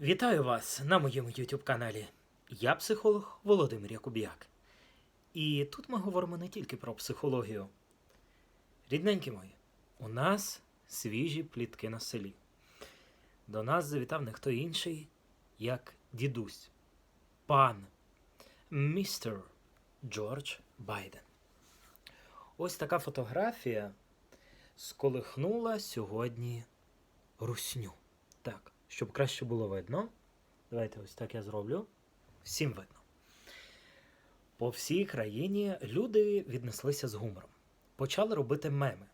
Вітаю вас на моєму YouTube каналі. Я психолог Володимир Якуб'як. І тут ми говоримо не тільки про психологію. Рідненькі мої, у нас свіжі плітки на селі. До нас завітав не хто інший, як дідусь, пан містер Джордж Байден. Ось така фотографія сколихнула сьогодні русню. Так, щоб краще було видно. Давайте ось так я зроблю. Всім видно. По всій країні люди віднеслися з гумором. Почали робити меми.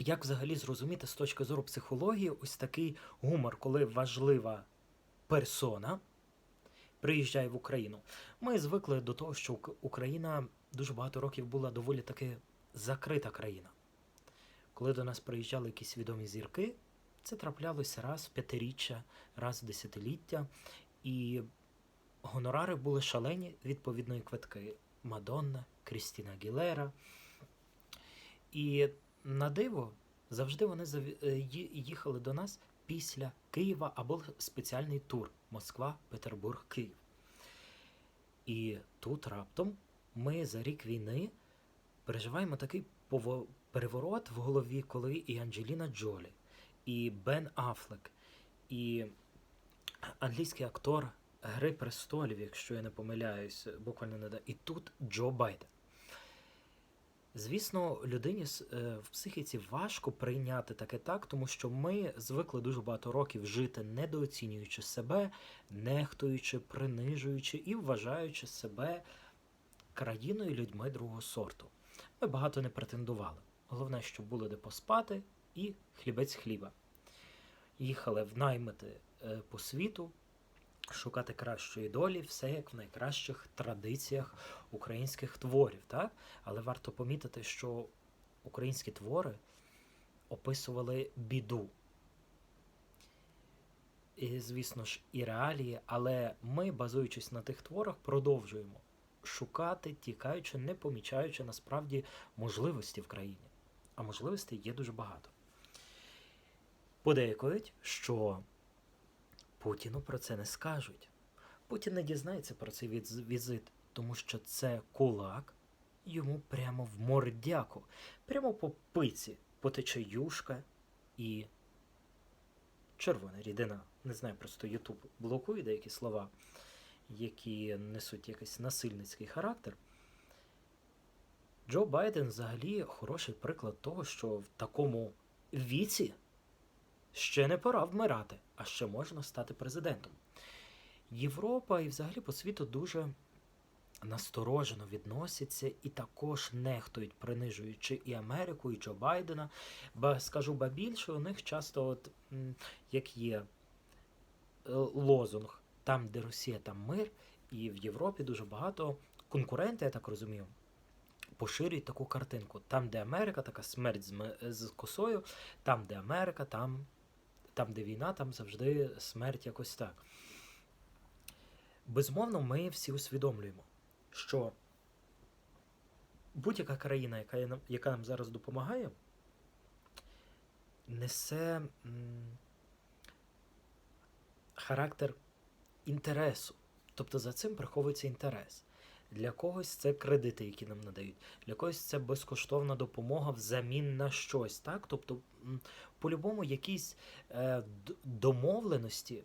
Як взагалі зрозуміти з точки зору психології ось такий гумор, коли важлива персона приїжджає в Україну? Ми звикли до того, що Україна дуже багато років була доволі таки закрита країна. Коли до нас приїжджали якісь відомі зірки, це траплялося раз в п'ятиріччя, раз в десятиліття, і гонорари були шалені, відповідно, і квитки. Мадонна, Крістіна Гілера. І на диво завжди вони е, їхали до нас після Києва або спеціальний тур Москва, Петербург, Київ. І тут раптом ми за рік війни переживаємо такий переворот в голові, коли і Анджеліна Джолі, і Бен Аффлек, і англійський актор Гри престолів, якщо я не помиляюсь, буквально не да. І тут Джо Байден. Звісно, людині е, в психіці важко прийняти таке так, тому що ми звикли дуже багато років жити, недооцінюючи себе, нехтуючи, принижуючи і вважаючи себе країною людьми другого сорту. Ми багато не претендували. Головне, щоб було де поспати і хлібець хліба. Їхали в наймити е, по світу, шукати кращої долі, все як в найкращих традиціях українських творів. Так? Але варто помітити, що українські твори описували біду. І, звісно ж, і реалії, але ми, базуючись на тих творах, продовжуємо шукати, тікаючи, не помічаючи насправді можливості в країні. А можливостей є дуже багато. Подейкують, що Путіну про це не скажуть. Путін не дізнається про цей візит, тому що це кулак йому прямо в мордяку, прямо по пиці потече юшка і червона рідина. Не знаю, просто Ютуб блокує деякі слова, які несуть якийсь насильницький характер. Джо Байден взагалі хороший приклад того, що в такому віці ще не пора вмирати, а ще можна стати президентом. Європа і взагалі по світу дуже насторожено відносяться і також нехтують, принижуючи і Америку, і Джо Байдена. Ба скажу ба більше, у них часто, от як є е, лозунг там, де Росія, там мир, і в Європі дуже багато конкуренти, я так розумію, поширюють таку картинку. Там, де Америка, така смерть з косою, там, де Америка, там, там, де війна, там завжди смерть якось так. Безумовно, ми всі усвідомлюємо, що будь-яка країна, яка, нам- яка нам зараз допомагає, несе характер інтересу. Тобто за цим приховується інтерес. Для когось це кредити, які нам надають, для когось це безкоштовна допомога взамін на щось. Так? Тобто, по-любому, якісь е, домовленості,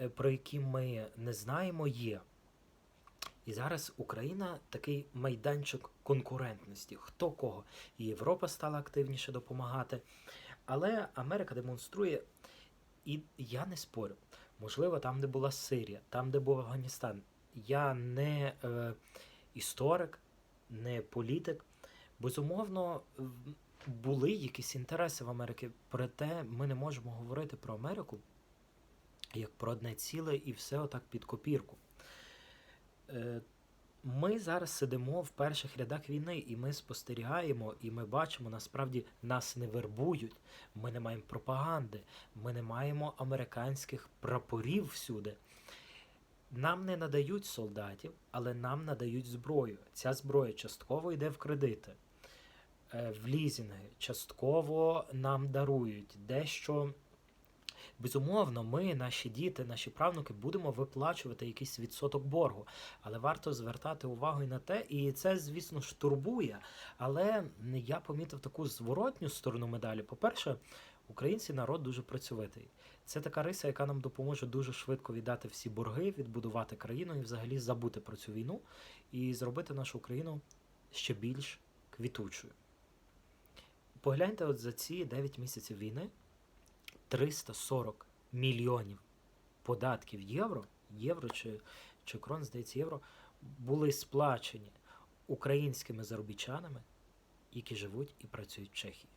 е, про які ми не знаємо, є. І зараз Україна такий майданчик конкурентності. Хто кого? І Європа стала активніше допомагати. Але Америка демонструє, і я не спорю, можливо, там, де була Сирія, там, де був Афганістан. Я не е, історик, не політик. Безумовно, були якісь інтереси в Америці, проте ми не можемо говорити про Америку як про одне ціле і все отак під копірку. Е, Ми зараз сидимо в перших рядах війни, і ми спостерігаємо, і ми бачимо, насправді нас не вербують. Ми не маємо пропаганди, ми не маємо американських прапорів всюди. Нам не надають солдатів, але нам надають зброю. Ця зброя частково йде в кредити, е, в лізінги, частково нам дарують, дещо Безумовно, ми, наші діти, наші правнуки будемо виплачувати якийсь відсоток боргу. Але варто звертати увагу і на те, і це, звісно ж, турбує. Але я помітив таку зворотню сторону медалі. По-перше, українці народ дуже працьовитий. Це така риса, яка нам допоможе дуже швидко віддати всі борги, відбудувати країну і взагалі забути про цю війну і зробити нашу країну ще більш квітучою. Погляньте, от за ці 9 місяців війни 340 мільйонів податків євро, євро чи, чи крон, здається, євро, були сплачені українськими заробітчанами, які живуть і працюють в Чехії.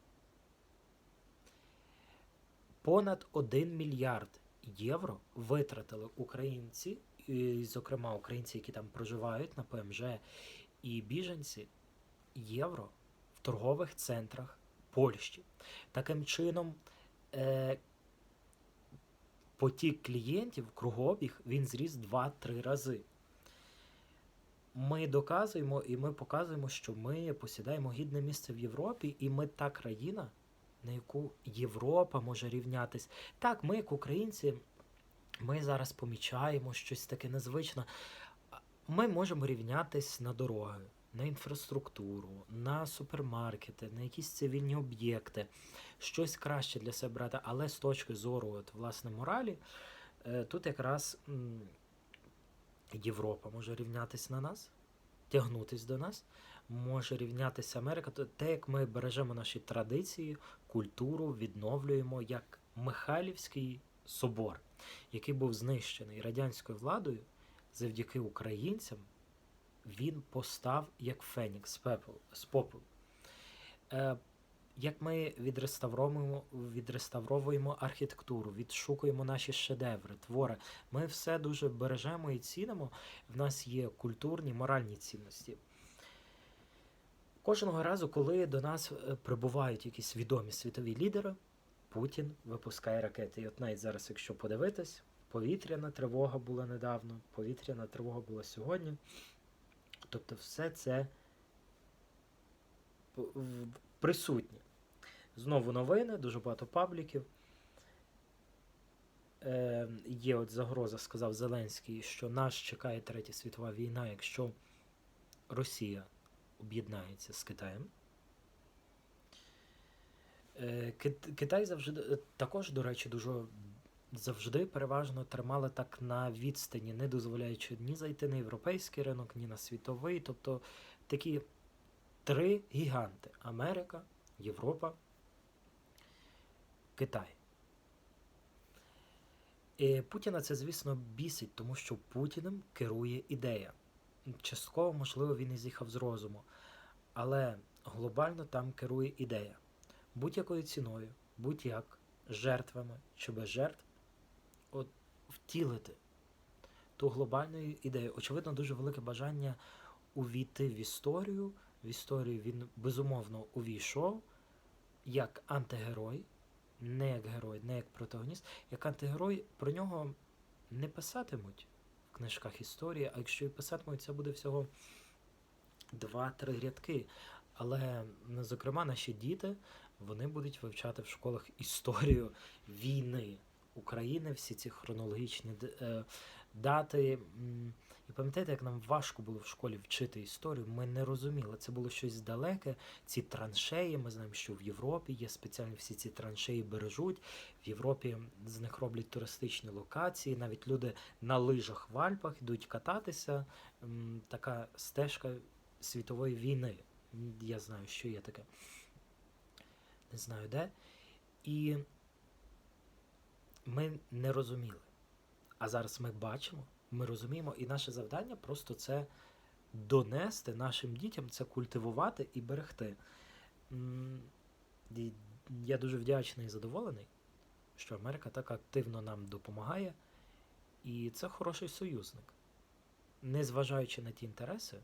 Понад 1 мільярд євро витратили українці, і, зокрема українці, які там проживають на ПМЖ, і біженці євро в торгових центрах Польщі. Таким чином, е, потік клієнтів, кругообіг, він зріс 2-3 рази. Ми доказуємо і ми показуємо, що ми посідаємо гідне місце в Європі, і ми та країна, на яку Європа може рівнятись. Так, ми, як українці, ми зараз помічаємо щось таке незвичне. Ми можемо рівнятись на дороги, на інфраструктуру, на супермаркети, на якісь цивільні об'єкти, щось краще для себе брати, але з точки зору от, власне моралі, е, тут якраз Європа може рівнятися на нас, тягнутись до нас, може рівнятися Америка. То те, як ми бережемо наші традиції, культуру, відновлюємо як Михайлівський собор, який був знищений радянською владою завдяки українцям, він постав як Фенікс з попелу. Е, як ми відреставровуємо, відреставровуємо архітектуру, відшукуємо наші шедеври, твори, ми все дуже бережемо і цінимо. В нас є культурні, моральні цінності. Кожного разу, коли до нас е, прибувають якісь відомі світові лідери, Путін випускає ракети. І от навіть зараз, якщо подивитись, повітряна тривога була недавно, повітряна тривога була сьогодні. Тобто все це присутнє. Знову новини, дуже багато пабліків. Е, є от загроза, сказав Зеленський, що нас чекає третя світова війна, якщо Росія об'єднається з Китаєм. Е, Китай завжди е, також, до речі, дуже завжди переважно тримали так на відстані, не дозволяючи ні зайти на європейський ринок, ні на світовий. Тобто такі три гіганти: Америка, Європа, Китай. І Путіна це, звісно, бісить, тому що Путіним керує ідея. Частково, можливо, він і з'їхав з розуму, але глобально там керує ідея. Будь-якою ціною, будь-як, жертвами без жертв, от втілити ту глобальну ідею. Очевидно, дуже велике бажання увійти в історію. В історію він безумовно увійшов як антигерой, не як герой, не як протагоніст, як антигерой про нього не писатимуть книжках історії, а якщо і писатимуть, це буде всього два-три рядки. Але, ну, зокрема, наші діти вони будуть вивчати в школах історію війни України, всі ці хронологічні е, дати. І пам'ятаєте, як нам важко було в школі вчити історію? Ми не розуміли. Це було щось далеке. Ці траншеї. Ми знаємо, що в Європі є спеціальні всі ці траншеї бережуть. В Європі з них роблять туристичні локації. Навіть люди на лижах в Альпах йдуть кататися. Така стежка світової війни. Я знаю, що є таке. Не знаю де. І ми не розуміли. А зараз ми бачимо, ми розуміємо, і наше завдання просто це донести нашим дітям, це культивувати і берегти. Я дуже вдячний і задоволений, що Америка так активно нам допомагає, і це хороший союзник. Незважаючи на ті інтереси,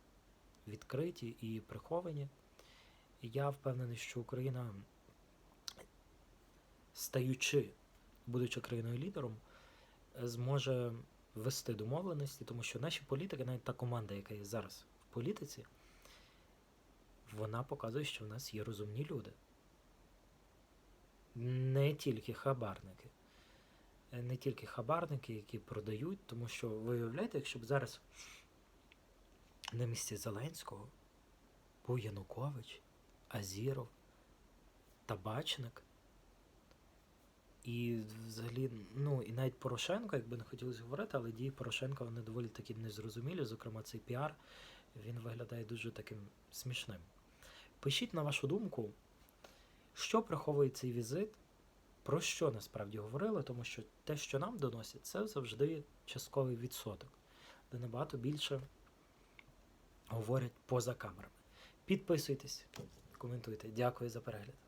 відкриті і приховані, я впевнений, що Україна, стаючи, будучи країною лідером, зможе вести домовленості, тому що наші політики, навіть та команда, яка є зараз в політиці, вона показує, що в нас є розумні люди. Не тільки хабарники. не тільки хабарники, які продають, тому що ви уявляєте, якщо б зараз на місці Зеленського був Янукович, Азіров, Табачник. І взагалі, ну і навіть Порошенко, якби не хотілося говорити, але дії Порошенка вони доволі такі незрозумілі. Зокрема, цей піар він виглядає дуже таким смішним. Пишіть на вашу думку, що приховує цей візит, про що насправді говорили, тому що те, що нам доносять, це завжди частковий відсоток, де набагато більше говорять поза камерами. Підписуйтесь, коментуйте. Дякую за перегляд.